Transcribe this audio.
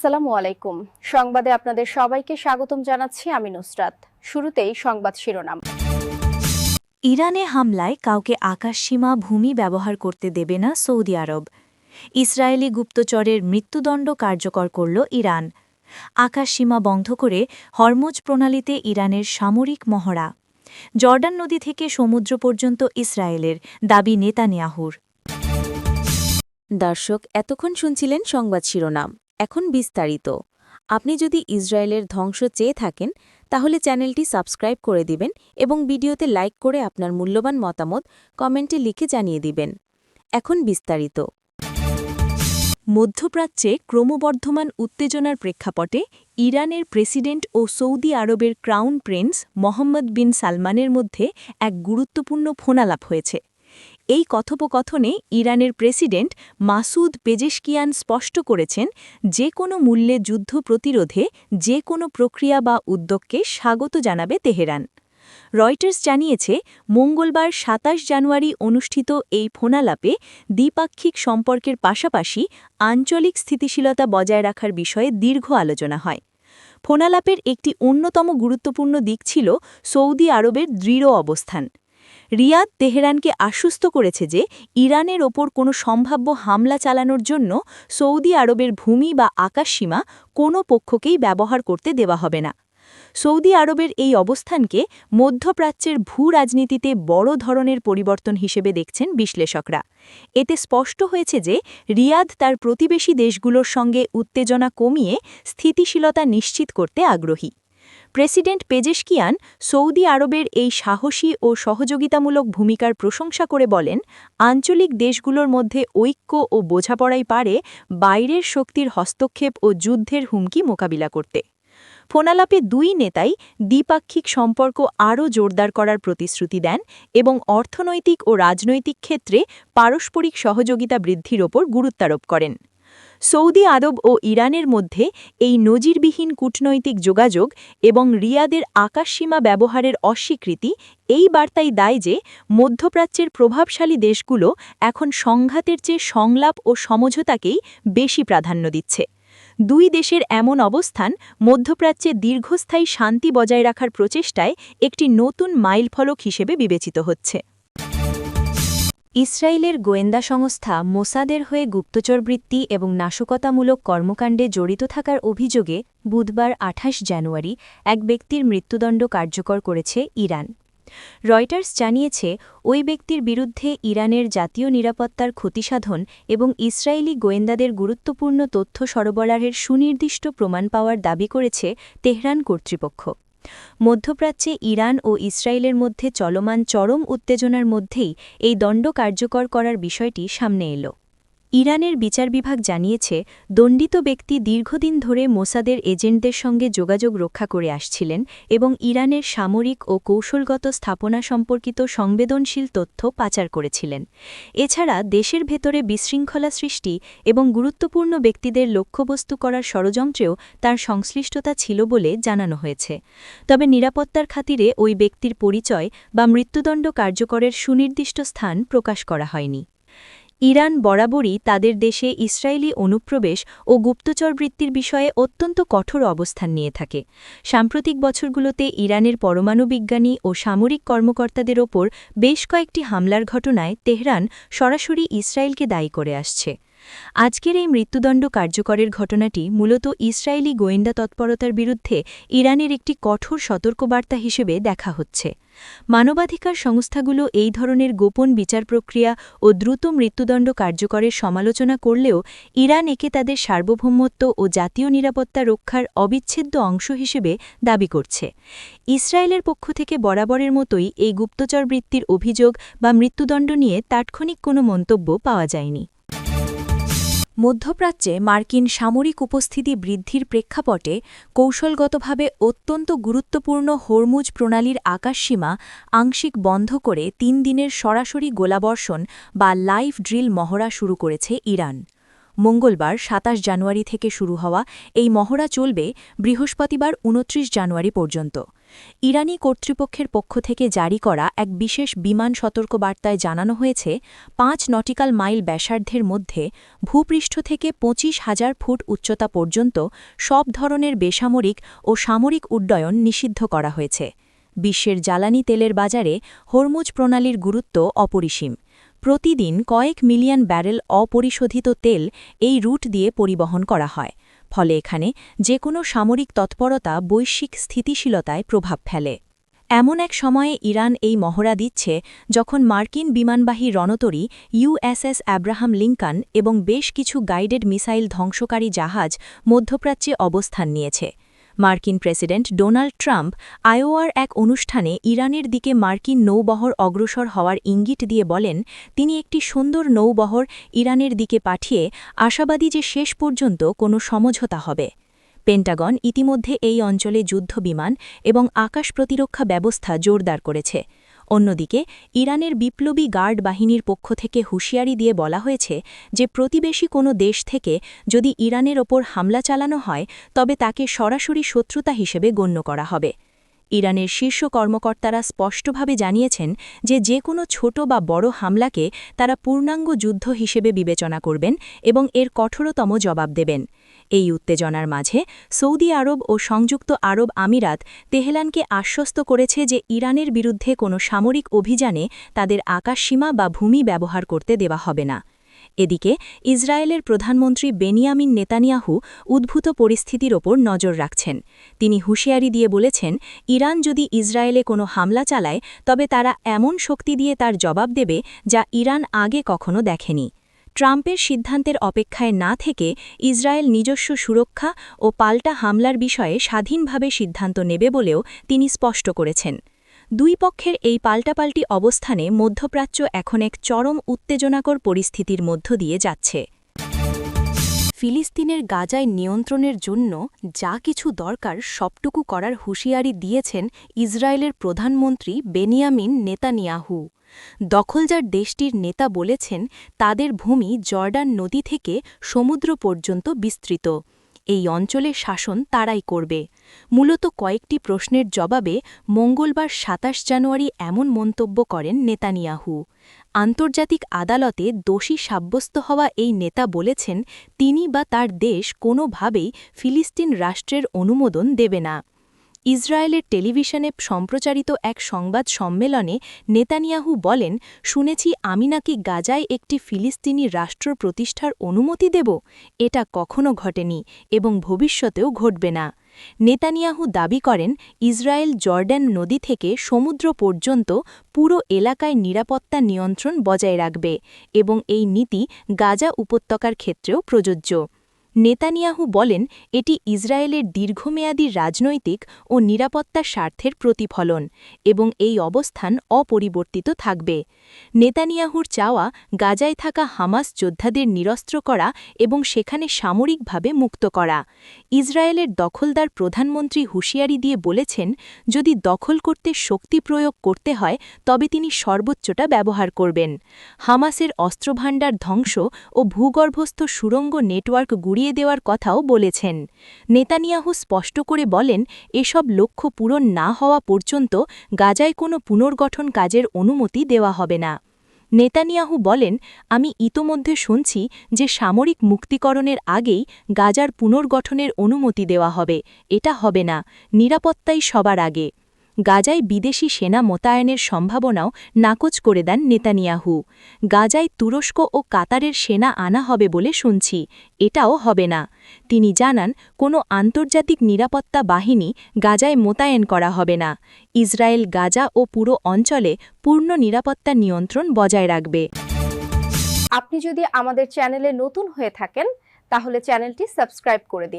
আসসালামু আলাইকুম। সংবাদে আপনাদের সবাইকে স্বাগতম জানাচ্ছি আমি নুসরাত। শুরুতেই সংবাদ শিরোনাম। ইরানে হামলায় কাউকে আকাশসীমা ভূমি ব্যবহার করতে দেবে না সৌদি আরব। ইসরায়েলি গুপ্তচরের মৃত্যুদণ্ড কার্যকর করল ইরান। আকাশসীমা বন্ধ করে হরমোজ প্রণালীতে ইরানের সামরিক মহড়া। জর্ডান নদী থেকে সমুদ্র পর্যন্ত ইসরায়েলের দাবি নেতানিয়াহুর। দর্শক এতক্ষণ শুনছিলেন সংবাদ শিরোনাম। এখন বিস্তারিত। আপনি যদি ইসরায়েলের ধ্বংস চেয়ে থাকেন, তাহলে চ্যানেলটি সাবস্ক্রাইব করে দিবেন এবং ভিডিওতে লাইক করে আপনার মূল্যবান মতামত কমেন্টে লিখে জানিয়ে দিবেন। এখন বিস্তারিত। মধ্যপ্রাচ্যে ক্রমবর্ধমান উত্তেজনার প্রেক্ষাপটে ইরানের প্রেসিডেন্ট ও সৌদি আরবের ক্রাউন প্রিন্স মোহাম্মদ বিন সালমানের মধ্যে এক গুরুত্বপূর্ণ ফোনালাপ হয়েছে। এই কথোপকথনে ইরানের প্রেসিডেন্ট মাসুদ পেজেশকিয়ান স্পষ্ট করেছেন, যে কোনো মূল্যে যুদ্ধ প্রতিরোধে যে কোনো প্রক্রিয়া বা উদ্যোগকে স্বাগত জানাবে তেহরান। রয়টার্স জানিয়েছে, মঙ্গলবার ২৭ জানুয়ারি অনুষ্ঠিত এই ফোনালাপে দ্বিপাক্ষিক সম্পর্কের পাশাপাশি আঞ্চলিক স্থিতিশীলতা বজায় রাখার বিষয়ে দীর্ঘ আলোচনা হয়। ফোনালাপের একটি অন্যতম গুরুত্বপূর্ণ দিক ছিল সৌদি আরবের দৃঢ় অবস্থান। রিয়াদ তেহরানকে আশ্বস্ত করেছে যে ইরানের ওপর কোনো সম্ভাব্য হামলা চালানোর জন্য সৌদি আরবের ভূমি বা আকাশসীমা কোনো পক্ষকেই ব্যবহার করতে দেওয়া হবে না। সৌদি আরবের এই অবস্থানকে মধ্যপ্রাচ্যের ভূ রাজনীতিতে বড় ধরনের পরিবর্তন হিসেবে দেখছেন বিশ্লেষকরা। এতে স্পষ্ট হয়েছে যে রিয়াদ তার প্রতিবেশী দেশগুলোর সঙ্গে উত্তেজনা কমিয়ে স্থিতিশীলতা নিশ্চিত করতে আগ্রহী। প্রেসিডেন্ট পেজেশকিয়ান সৌদি আরবের এই সাহসী ও সহযোগিতামূলক ভূমিকার প্রশংসা করে বলেন, আঞ্চলিক দেশগুলোর মধ্যে ঐক্য ও বোঝাপড়াই পারে বাইরের শক্তির হস্তক্ষেপ ও যুদ্ধের হুমকি মোকাবিলা করতে। ফোনালাপে দুই নেতাই দ্বিপাক্ষিক সম্পর্ক আরও জোরদার করার প্রতিশ্রুতি দেন এবং অর্থনৈতিক ও রাজনৈতিক ক্ষেত্রে পারস্পরিক সহযোগিতা বৃদ্ধির ওপর গুরুত্বারোপ করেন। সৌদি আরব ও ইরানের মধ্যে এই নজিরবিহীন কূটনৈতিক যোগাযোগ এবং রিয়াদের আকাশসীমা ব্যবহারের অস্বীকৃতি এই বার্তাই দায় যে মধ্যপ্রাচ্যের প্রভাবশালী দেশগুলো এখন সংঘাতের চেয়ে সংলাপ ও সমঝোতাকেই বেশি প্রাধান্য দিচ্ছে। দুই দেশের এমন অবস্থান মধ্যপ্রাচ্যে দীর্ঘস্থায়ী শান্তি বজায় রাখার প্রচেষ্টায় একটি নতুন মাইলফলক হিসেবে বিবেচিত হচ্ছে। ইসরায়েলের গোয়েন্দা সংস্থা মোসাদের হয়ে গুপ্তচরবৃত্তি এবং নাশকতামূলক কর্মকাণ্ডে জড়িত থাকার অভিযোগে বুধবার ২৮ জানুয়ারি এক ব্যক্তির মৃত্যুদণ্ড কার্যকর করেছে ইরান। রয়টার্স জানিয়েছে, ওই ব্যক্তির বিরুদ্ধে ইরানের জাতীয় নিরাপত্তার ক্ষতিসাধন এবং ইসরায়েলি গোয়েন্দাদের গুরুত্বপূর্ণ তথ্য সরবরাহের সুনির্দিষ্ট প্রমাণ পাওয়ার দাবি করেছে তেহরান কর্তৃপক্ষ। মধ্যপ্রাচ্যে ইরান ও ইসরায়েলের মধ্যে চলমান চরম উত্তেজনার মধ্যেই এই দণ্ড কার্যকর করার বিষয়টি সামনে এলো। ইরানের বিচার বিভাগ জানিয়েছে, দণ্ডিত ব্যক্তি দীর্ঘদিন ধরে মোসাদের এজেন্টদের সঙ্গে যোগাযোগ রক্ষা করে আসছিলেন এবং ইরানের সামরিক ও কৌশলগত স্থাপনা সম্পর্কিত সংবেদনশীল তথ্য পাচার করেছিলেন। এছাড়া দেশের ভেতরে বিশৃঙ্খলা সৃষ্টি এবং গুরুত্বপূর্ণ ব্যক্তিদের লক্ষ্যবস্তু করার ষড়যন্ত্রেও তার সংশ্লিষ্টতা ছিল বলে জানানো হয়েছে। তবে নিরাপত্তার খাতিরে ওই ব্যক্তির পরিচয় বা মৃত্যুদণ্ড কার্যকরের সুনির্দিষ্ট স্থান প্রকাশ করা হয়নি। ইরান বরাবরই তাদের দেশে ইসরায়েলি অনুপ্রবেশ ও গুপ্তচরবৃত্তির বিষয়ে অত্যন্ত কঠোর অবস্থান নিয়ে থাকে। সাম্প্রতিক বছরগুলোতে ইরানের পরমাণু বিজ্ঞানী ও সামরিক কর্মকর্তাদের ওপর বেশ কয়েকটি হামলার ঘটনায় তেহরান সরাসরি ইসরায়েলকে দায়ী করে আসছে। আজকের এই মৃত্যুদণ্ড কার্যকরের ঘটনাটি মূলত ইসরায়েলি গোয়েন্দা তৎপরতার বিরুদ্ধে ইরানের একটি কঠোর সতর্কবার্তা হিসেবে দেখা হচ্ছে। মানবাধিকার সংস্থাগুলো এই ধরনের গোপন বিচার প্রক্রিয়া ও দ্রুত মৃত্যুদণ্ড কার্যকরের সমালোচনা করলেও ইরান একে তাদের সার্বভৌমত্ব ও জাতীয় নিরাপত্তা রক্ষার অবিচ্ছেদ্য অংশ হিসেবে দাবি করছে। ইসরায়েলের পক্ষ থেকে বরাবরের মতোই এই গুপ্তচরবৃত্তির অভিযোগ বা মৃত্যুদণ্ড নিয়ে তাৎক্ষণিক কোনো মন্তব্য পাওয়া যায়নি। মধ্যপ্রাচ্যে মার্কিন সামরিক উপস্থিতি বৃদ্ধির প্রেক্ষাপটে কৌশলগতভাবে অত্যন্ত গুরুত্বপূর্ণ হরমুজ প্রণালীর আকাশসীমা আংশিক বন্ধ করে তিন দিনের সরাসরি গোলাবর্ষণ বা লাইভ ড্রিল মহড়া শুরু করেছে ইরান। মঙ্গলবার ২৭ জানুয়ারি থেকে শুরু হওয়া এই মহড়া চলবে বৃহস্পতিবার ২৯ জানুয়ারি পর্যন্ত। ইরানি কর্তৃপক্ষের পক্ষ থেকে জারি করা এক বিশেষ বিমান সতর্কবার্তায় জানানো হয়েছে, পাঁচ নটিক্যাল মাইল ব্যাসার্ধের মধ্যে ভূপৃষ্ঠ থেকে পঁচিশ হাজার ফুট উচ্চতা পর্যন্ত সব ধরনের বেসামরিক ও সামরিক উড্ডয়ন নিষিদ্ধ করা হয়েছে। বিশ্বের জ্বালানি তেলের বাজারে হরমুজ প্রণালীর গুরুত্ব অপরিসীম। প্রতিদিন কয়েক মিলিয়ন ব্যারেল অপরিশোধিত তেল এই রুট দিয়ে পরিবহন করা হয়। ফলে এখানে যে কোনো সামরিক তৎপরতা বৈশ্বিক স্থিতিশীলতায় প্রভাব ফেলে। এমন এক সময়ে ইরান এই মহড়া দিচ্ছে যখন মার্কিন বিমানবাহী রণতরী ইউএসএস অ্যাব্রাহাম লিঙ্কন এবং বেশ কিছু গাইডেড মিসাইল ধ্বংসকারী জাহাজ মধ্যপ্রাচ্যে অবস্থান নিয়েছে। মার্কিন প্রেসিডেন্ট ডোনাল্ড ট্রাম্প আইওয়ার এক অনুষ্ঠানে ইরানের দিকে মার্কিন নৌবহর অগ্রসর হওয়ার ইঙ্গিত দিয়ে বলেন, তিনি একটি সুন্দর নৌবহর ইরানের দিকে পাঠিয়ে আশাবাদী যে শেষ পর্যন্ত কোনো সমঝোতা হবে। পেন্টাগন ইতিমধ্যে এই অঞ্চলে যুদ্ধ বিমান এবং আকাশ প্রতিরক্ষা ব্যবস্থা জোরদার করেছে। অন্যদিকে, ইরানের বিপ্লবী গার্ড বাহিনীর পক্ষ থেকে হুঁশিয়ারি দিয়ে বলা হয়েছে যে প্রতিবেশী কোনো দেশ থেকে যদি ইরানের ওপর হামলা চালানো হয়, তবে তাকে সরাসরি শত্রুতা হিসেবে গণ্য করা হবে। ইরানের শীর্ষ কর্মকর্তারা স্পষ্টভাবে জানিয়েছেন যে যে কোনো ছোট বা বড় হামলাকে তারা পূর্ণাঙ্গ যুদ্ধ হিসেবে বিবেচনা করবেন এবং এর কঠোরতম জবাব দেবেন। এই উত্তেজনার মাঝে সৌদি আরব ও সংযুক্ত আরব আমিরাত তেহরানকে আশ্বস্ত করেছে যে ইরানের বিরুদ্ধে কোনো সামরিক অভিযানে তাদের আকাশসীমা বা ভূমি ব্যবহার করতে দেওয়া হবে না। এদিকে ইসরায়েলের প্রধানমন্ত্রী বেনিয়ামিন নেতানিয়াহু উদ্ভূত পরিস্থিতির ওপর নজর রাখছেন। তিনি হুঁশিয়ারি দিয়ে বলেছেন, ইরান যদি ইসরায়েলে কোনো হামলা চালায়, তবে তারা এমন শক্তি দিয়ে তার জবাব দেবে যা ইরান আগে কখনো দেখেনি। ট্রাম্পের সিদ্ধান্তের অপেক্ষায় না থেকে ইসরায়েল নিজস্ব সুরক্ষা ও পাল্টা হামলার বিষয়ে স্বাধীনভাবে সিদ্ধান্ত নেবে বলেও তিনি স্পষ্ট করেছেন। দুই পক্ষের এই পাল্টাপাল্টি অবস্থানে মধ্যপ্রাচ্য এখন এক চরম উত্তেজনাকর পরিস্থিতির মধ্য দিয়ে যাচ্ছে। ফিলিস্তিনের গাজায় নিয়ন্ত্রণের জন্য যা কিছু দরকার সবটুকু করার হুঁশিয়ারি দিয়েছেন ইসরায়েলের প্রধানমন্ত্রী বেনিয়ামিন নেতানিয়াহু। দখলজার দেশটির নেতা বলেছেন, তাদের ভূমি জর্ডান নদী থেকে সমুদ্র পর্যন্ত বিস্তৃত। এই অঞ্চলের শাসন তারাই করবে। মূলত কয়েকটি প্রশ্নের জবাবে মঙ্গলবার সাতাশ জানুয়ারি এমন মন্তব্য করেন নেতানিয়াহু। আন্তর্জাতিক আদালতে দোষী সাব্যস্ত হওয়া এই নেতা বলেছেন, তিনি বা তার দেশ কোনোভাবেই ফিলিস্তিন রাষ্ট্রের অনুমোদন দেবে না। ইসরায়েলের টেলিভিশনে সম্প্রচারিত এক সংবাদ সম্মেলনে নেতানিয়াহু বলেন, শুনেছি আমি নাকি গাজায় একটি ফিলিস্তিনি রাষ্ট্র প্রতিষ্ঠার অনুমতি দেব। এটা কখনো ঘটেনি এবং ভবিষ্যতেও ঘটবে না। নেতানিয়াহু দাবি করেন, ইসরায়েল জর্ডান নদী থেকে সমুদ্র পর্যন্ত পুরো এলাকায় নিরাপত্তা নিয়ন্ত্রণ বজায় রাখবে এবং এই নীতি গাজা উপত্যকার ক্ষেত্রেও প্রযোজ্য। নেতানিয়াহু বলেন, এটি ইসরায়েলের দীর্ঘমেয়াদী রাজনৈতিক ও নিরাপত্তা স্বার্থের প্রতিফলন এবং এই অবস্থান অপরিবর্তিত থাকবে। নেতানিয়াহুর চাওয়া গাজায় থাকা হামাস যোদ্ধাদের নিরস্ত্র করা এবং সেখানে সামরিকভাবে মুক্ত করা। ইসরায়েলের দখলদার প্রধানমন্ত্রী হুঁশিয়ারি দিয়ে বলেছেন, যদি দখল করতে শক্তি প্রয়োগ করতে হয়, তবে তিনি সর্বোচ্চটা ব্যবহার করবেন। হামাসের অস্ত্রভাণ্ডার ধ্বংস ও ভূগর্ভস্থ সুরঙ্গ নেটওয়ার্ক গুড়িয়ে দেওয়ার কথাও বলেছেন। নেতানিয়াহু স্পষ্ট করে বলেন, এসব লক্ষ্য পূরণ না হওয়া পর্যন্ত গাজায় কোনো পুনর্গঠন কাজের অনুমতি দেওয়া হবে না। নেতানিয়াহু বলেন, আমি ইতোমধ্যে শুনছি যে সামরিক মুক্তিকরণের আগেই গাজার পুনর্গঠনের অনুমতি দেওয়া হবে। এটা হবে না। নিরাপত্তাই সবার আগে। গাজায় বিদেশি সেনা মোতায়েনের সম্ভাবনাও নাকচ করে দেন নেতানিয়াহু। গাজায় তুরস্ক ও কাতারের সেনা আনা হবে বলে শুনছি, এটাও হবে না। তিনি জানান, কোনো আন্তর্জাতিক নিরাপত্তা বাহিনী গাজায় মোতায়েন করা হবে না। ইসরায়েল, গাজা ও পুরো অঞ্চলে পূর্ণ নিরাপত্তা নিয়ন্ত্রণ বজায় রাখবে। আপনি যদি আমাদের চ্যানেলে নতুন হয়ে থাকেন, তাহলে চ্যানেলটি সাবস্ক্রাইব করে দিন।